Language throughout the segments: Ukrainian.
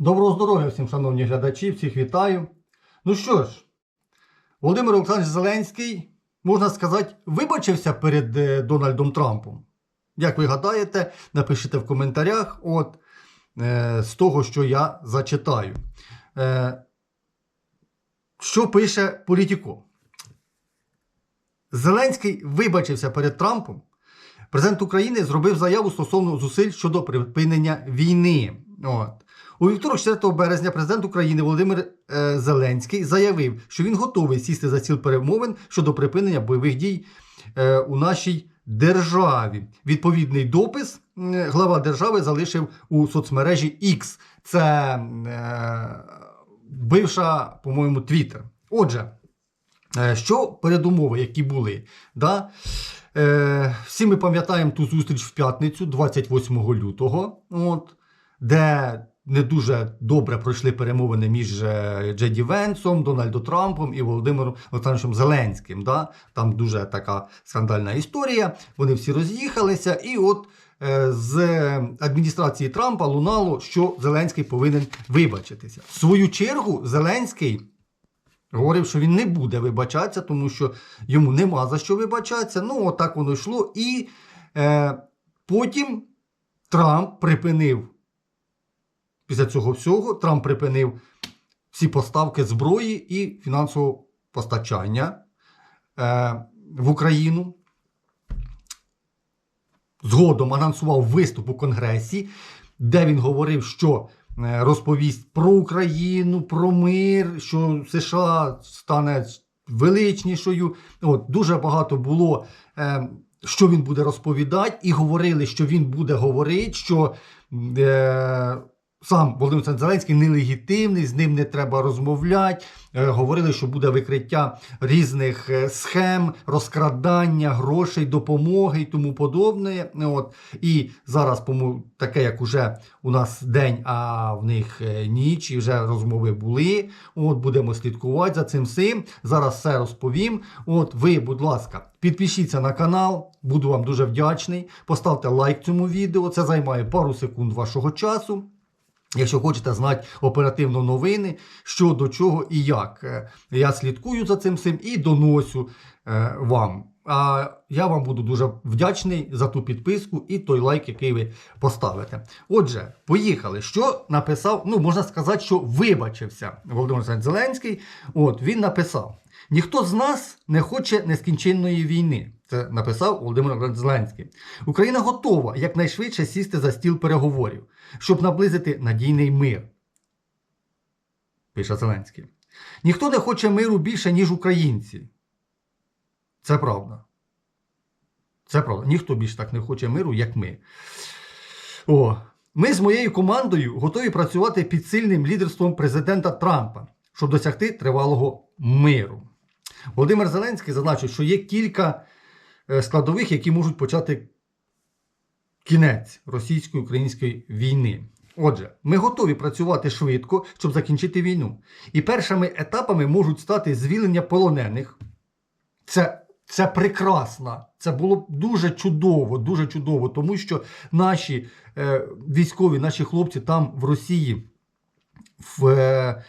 Доброго здоров'я всім, шановні глядачі, всіх вітаю. Ну що ж, Володимир Олександрович Зеленський, можна сказати, вибачився перед е, Дональдом Трампом. Як ви гадаєте, напишіть в коментарях от, е, з того, що я зачитаю. Е, що пише Політіко? Зеленський вибачився перед Трампом. Президент України зробив заяву стосовно зусиль щодо припинення війни. От. У вівторок, 4 березня, президент України Володимир е, Зеленський заявив, що він готовий сісти за стіл перемовин щодо припинення бойових дій е, у нашій державі. Відповідний допис глава держави залишив у соцмережі X. Це е, бивша, по-моєму, Twitter. Отже, що передумови, які були? Да? Е, всі ми пам'ятаємо ту зустріч в п'ятницю, 28 лютого, от, де не дуже добре пройшли перемовини між е, Джеді Венсом, Дональдом Трампом і Володимиром Олександровичем Зеленським. Да? Там дуже така скандальна історія. Вони всі роз'їхалися, і от е, з адміністрації Трампа лунало, що Зеленський повинен вибачитися. В свою чергу, Зеленський. Говорив, що він не буде вибачатися, тому що йому нема за що вибачатися. Ну, отак воно йшло. І е, потім Трамп припинив, після цього всього, Трамп припинив всі поставки зброї і фінансового постачання е, в Україну. Згодом анонсував виступ у Конгресі, де він говорив, що е, розповість про Україну, про мир, що США стане величнішою. От, Дуже багато було, е, що він буде розповідати, і говорили, що він буде говорити, що е, сам Володимир Зеленський нелегітимний, з ним не треба розмовляти. Е, говорили, що буде викриття різних е, схем, розкрадання грошей, допомоги і тому подобне. От. І зараз по-моєму, таке, як уже у нас день, а в них е, ніч, і вже розмови були. От Будемо слідкувати за цим всім. Зараз все розповім. От ви, будь ласка, підпишіться на канал, буду вам дуже вдячний. Поставте лайк цьому відео. Це займає пару секунд вашого часу. Якщо хочете знати оперативно новини, що до чого і як. Е, Я слідкую за цим всім і доносю е, вам. Я вам буду дуже вдячний за ту підписку і той лайк, який ви поставите. Отже, поїхали. Що написав? Ну, можна сказати, що вибачився Володимир Зеленський. От він написав: ніхто з нас не хоче нескінченної війни. Це написав Володимир Зеленський. Україна готова якнайшвидше сісти за стіл переговорів, щоб наблизити надійний мир. Пише Зеленський. Ніхто не хоче миру більше, ніж українці. Це правда. Це правда. Ніхто більше так не хоче миру, як ми. О, ми з моєю командою готові працювати під сильним лідерством президента Трампа, щоб досягти тривалого миру. Володимир Зеленський зазначив, що є кілька е, складових, які можуть почати кінець російсько-української війни. Отже, ми готові працювати швидко, щоб закінчити війну. І першими етапами можуть стати звільнення полонених. Це, це прекрасно. Це було дуже чудово, дуже чудово, тому що наші е, військові, наші хлопці там в Росії в, е,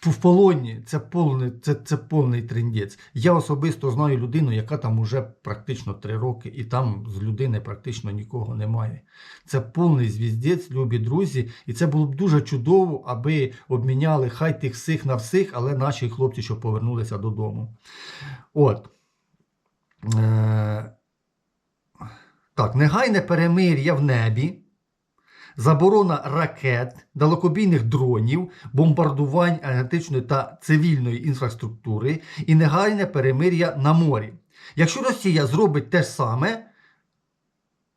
в, полоні. Це повний, це, це повний трендець. Я особисто знаю людину, яка там уже практично три роки, і там з людини практично нікого немає. Це повний звіздець, любі друзі. І це було б дуже чудово, аби обміняли хай тих всіх на всіх, але наші хлопці, що повернулися додому. От. Е, так, негайне перемир'я в небі, заборона ракет, далекобійних дронів, бомбардувань енергетичної та цивільної інфраструктури і негайне перемир'я на морі. Якщо Росія зробить те саме,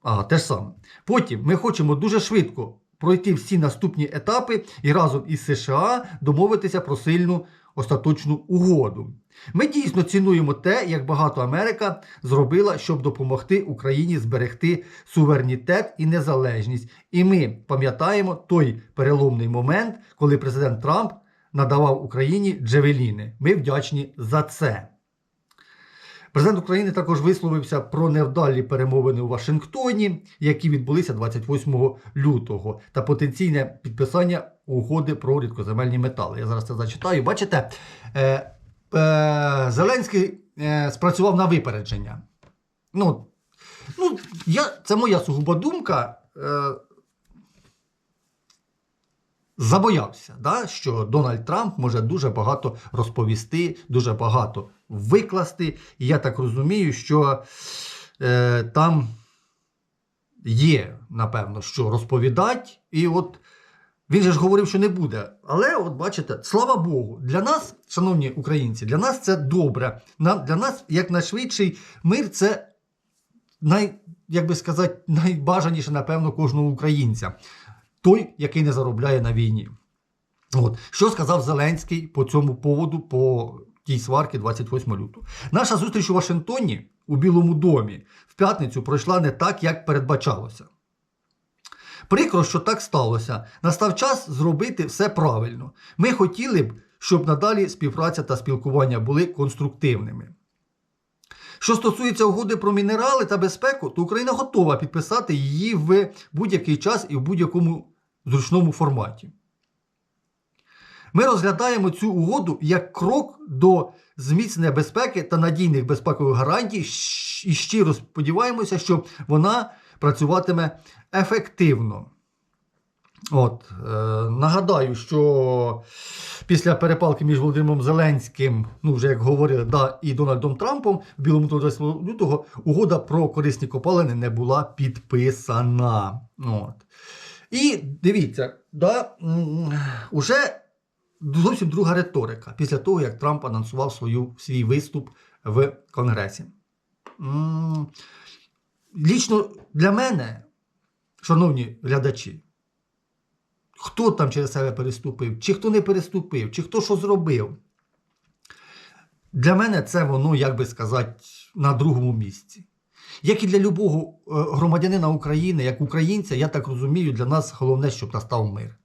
а, те саме. Потім ми хочемо дуже швидко пройти всі наступні етапи і разом із США домовитися про сильну остаточну угоду. Ми дійсно цінуємо те, як багато Америка зробила, щоб допомогти Україні зберегти суверенітет і незалежність. І ми пам'ятаємо той переломний момент, коли президент Трамп надавав Україні джевеліни. Ми вдячні за це. Президент України також висловився про невдалі перемовини у Вашингтоні, які відбулися 28 лютого, та потенційне підписання угоди про рідкоземельні метали. Я зараз це зачитаю. Бачите, е, е, Зеленський е, спрацював на випередження. Ну, ну я, це моя сугуба думка. Е, забоявся, да, що Дональд Трамп може дуже багато розповісти, дуже багато викласти. І я так розумію, що е, там є, напевно, що розповідати. І от він же ж говорив, що не буде. Але, от бачите, слава Богу, для нас, шановні українці, для нас це добре. Нам, для нас, як найшвидший мир, це най, як би сказати, найбажаніше, напевно, кожного українця. Той, який не заробляє на війні. От. Що сказав Зеленський по цьому поводу, по тій сварки 28 лютого? Наша зустріч у Вашингтоні у Білому домі в п'ятницю пройшла не так, як передбачалося. Прикро, що так сталося. Настав час зробити все правильно. Ми хотіли б, щоб надалі співпраця та спілкування були конструктивними. Що стосується угоди про мінерали та безпеку, то Україна готова підписати її в будь-який час і в будь-якому зручному форматі. Ми розглядаємо цю угоду як крок до зміцнення безпеки та надійних безпекових гарантій і щиро сподіваємося, що вона працюватиме ефективно. От, е, нагадаю, що після перепалки між Володимиром Зеленським, ну вже як говорили, да, і Дональдом Трампом в Білому домі 28 лютого угода про корисні копалини не була підписана. От. І дивіться, да, уже зовсім друга риторика після того, як Трамп анонсував свою, свій виступ в Конгресі. Лічно для мене, шановні глядачі, хто там через себе переступив, чи хто не переступив, чи хто що зробив. Для мене це воно, як би сказати, на другому місці. Як і для любого е, громадянина України, як українця, я так розумію, для нас головне, щоб настав мир.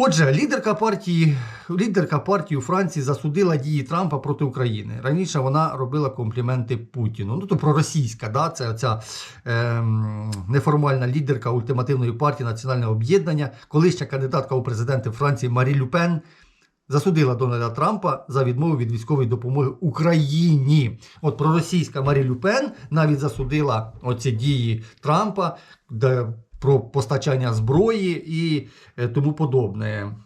Отже, лідерка партії, лідерка партії у Франції засудила дії Трампа проти України. Раніше вона робила компліменти Путіну. Ну, то проросійська, да? це ця ем, неформальна лідерка ультимативної партії Національне об'єднання, колишня кандидатка у президенти Франції Марі Люпен. Засудила Дональда Трампа за відмову від військової допомоги Україні. От проросійська Марі Люпен навіть засудила оці дії Трампа де, про постачання зброї і е, тому подобне.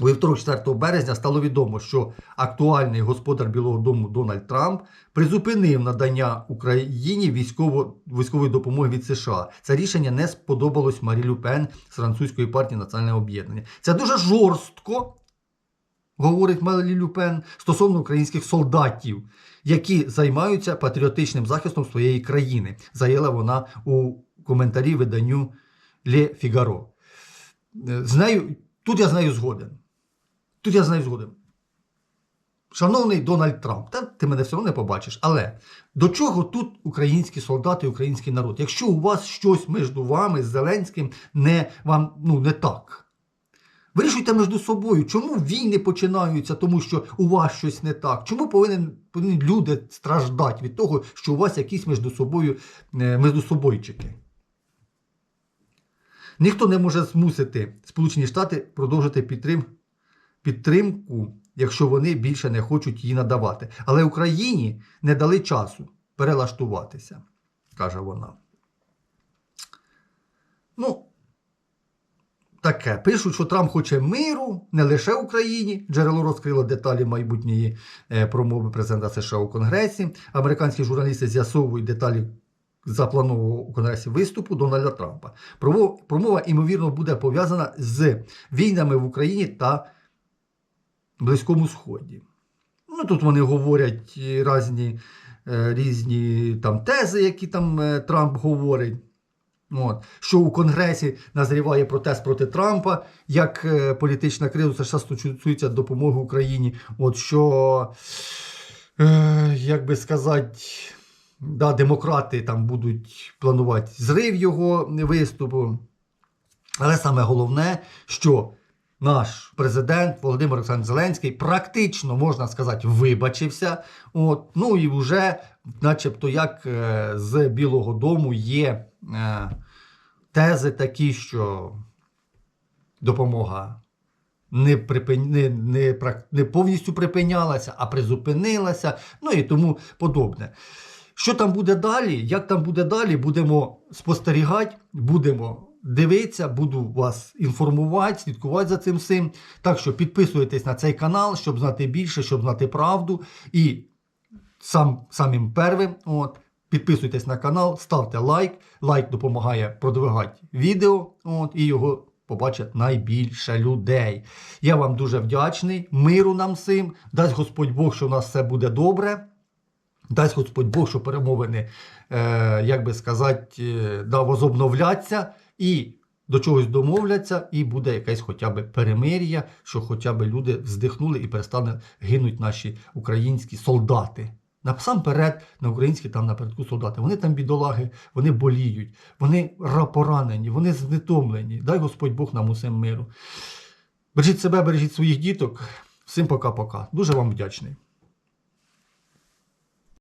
У вівторок 4 березня стало відомо, що актуальний господар Білого Дому Дональд Трамп призупинив надання Україні військово, військової допомоги від США. Це рішення не сподобалось Марі Люпен з французької партії Національне об'єднання. Це дуже жорстко, говорить Марі Люпен, стосовно українських солдатів, які займаються патріотичним захистом своєї країни, заявила вона у коментарі виданню Le Figaro. Е, З нею, тут я з нею згоден. Тут я з нею згоден. Шановний Дональд Трамп, та ти мене все одно не побачиш. Але до чого тут українські солдати, український народ? Якщо у вас щось між вами з Зеленським не вам ну, не так. Вирішуйте між собою, чому війни починаються, тому що у вас щось не так. Чому повинен, повинні люди страждати від того, що у вас якісь між собою е, між собойчики? Ніхто не може змусити Сполучені Штати продовжити підтрим, підтримку, якщо вони більше не хочуть її надавати. Але Україні не дали часу перелаштуватися, каже вона. Ну, таке. Пишуть, що Трамп хоче миру не лише в Україні. Джерело розкрило деталі майбутньої е, промови президента США у Конгресі. Американські журналісти з'ясовують деталі запланованого у Конгресі виступу Дональда Трампа. Промова, ймовірно, буде пов'язана з війнами в Україні та Близькому Сході. Ну, тут вони говорять різні, е, різні там тези, які там е, Трамп говорить. От. Що у Конгресі назріває протест проти Трампа, як е, політична криза США стосується допомоги Україні. От що, е, як би сказати, да, демократи там будуть планувати зрив його виступу. Але саме головне, що наш президент Володимир Олександрович Зеленський практично, можна сказати, вибачився. От, ну і вже, начебто, як е, з Білого Дому є е, тези такі, що допомога не, припин... не, не, не повністю припинялася, а призупинилася, ну і тому подобне. Що там буде далі? Як там буде далі? Будемо спостерігати, будемо дивитися, буду вас інформувати, слідкувати за цим всім. Так що підписуйтесь на цей канал, щоб знати більше, щоб знати правду. І сам, самим первим, от, підписуйтесь на канал, ставте лайк. Лайк допомагає продвигати відео, от, і його побачать найбільше людей. Я вам дуже вдячний. Миру нам всім. Дасть Господь Бог, що у нас все буде добре. Дасть Господь Бог, що перемовини, е, як би сказати, е, да, возобновляться і до чогось домовляться, і буде якесь хоча б перемир'я, що хоча б люди вздихнули і перестане гинуть наші українські солдати. Насамперед, на українські там напередку солдати. Вони там бідолаги, вони боліють, вони поранені, вони знетомлені. Дай Господь Бог нам усім миру. Бережіть себе, бережіть своїх діток. Всім пока-пока. Дуже вам вдячний.